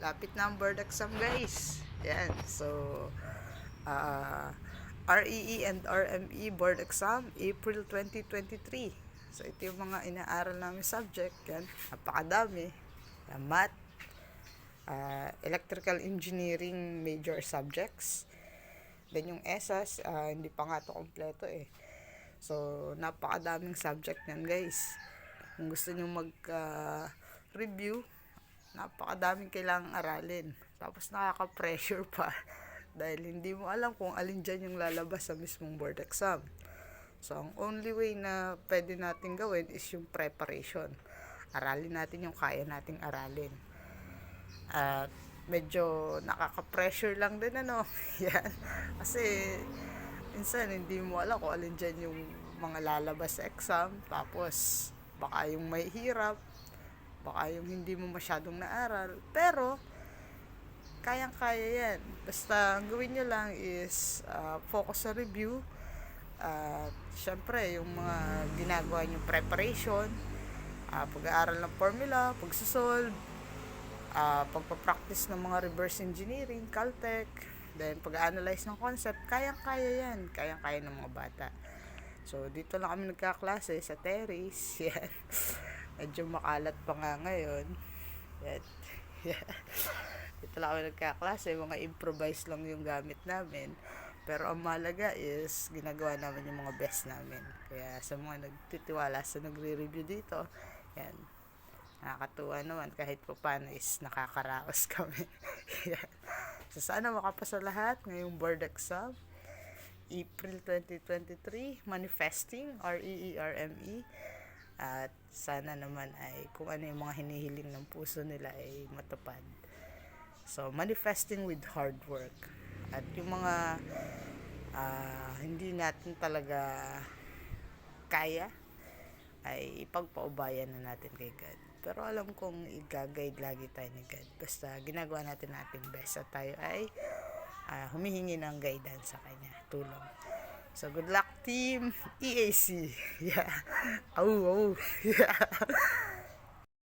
Lapit na ang board exam guys. Yan. So, uh, REE and RME board exam, April 2023. So, ito yung mga inaaral namin subject. Yan. Napakadami. Yan, math, uh, electrical engineering major subjects. Then yung ESAS, ah, hindi pa nga to kompleto eh. So, napakadaming subject yan guys. Kung gusto nyo mag-review, napakadaming kailangang aralin. Tapos nakaka-pressure pa. Dahil hindi mo alam kung alin dyan yung lalabas sa mismong board exam. So, ang only way na pwede natin gawin is yung preparation. Aralin natin yung kaya nating aralin. At medyo nakaka-pressure lang din ano. Yan. Kasi minsan hindi mo alam kung alin dyan yung mga lalabas sa exam. Tapos baka yung may hirap. Baka yung hindi mo masyadong naaral. Pero kayang-kaya yan. Basta ang gawin nyo lang is uh, focus sa review. At syempre, yung mga ginagawa nyo preparation, uh, pag-aaral ng formula, pagsasolve, uh, pagpapractice ng mga reverse engineering, Caltech, then pag-analyze ng concept, kayang-kaya yan. Kayang-kaya ng mga bata. So, dito lang kami nagkaklase sa terrace. Yan. Medyo makalat pa nga ngayon. Yan. Dito lang kami nagkaklase. Mga improvise lang yung gamit namin. Pero ang mahalaga is, ginagawa namin yung mga best namin. Kaya sa mga nagtitiwala sa nagre-review dito, yan, nakakatuwa naman kahit pa paano is nakakaraos kami. Yan. so sana makapasa lahat ngayong board exam. April 2023, manifesting, R-E-E-R-M-E. At sana naman ay kung ano yung mga hinihiling ng puso nila ay matupad. So, manifesting with hard work. At yung mga ah, hindi natin talaga kaya, ay ipagpaubayan na natin kay God. Pero alam kong i-guide lagi tayo ni God. Basta ginagawa natin natin best at tayo ay ah, humihingi ng guidance sa Kanya, tulong. So, good luck team EAC. Yeah. Oh, oh. Yeah.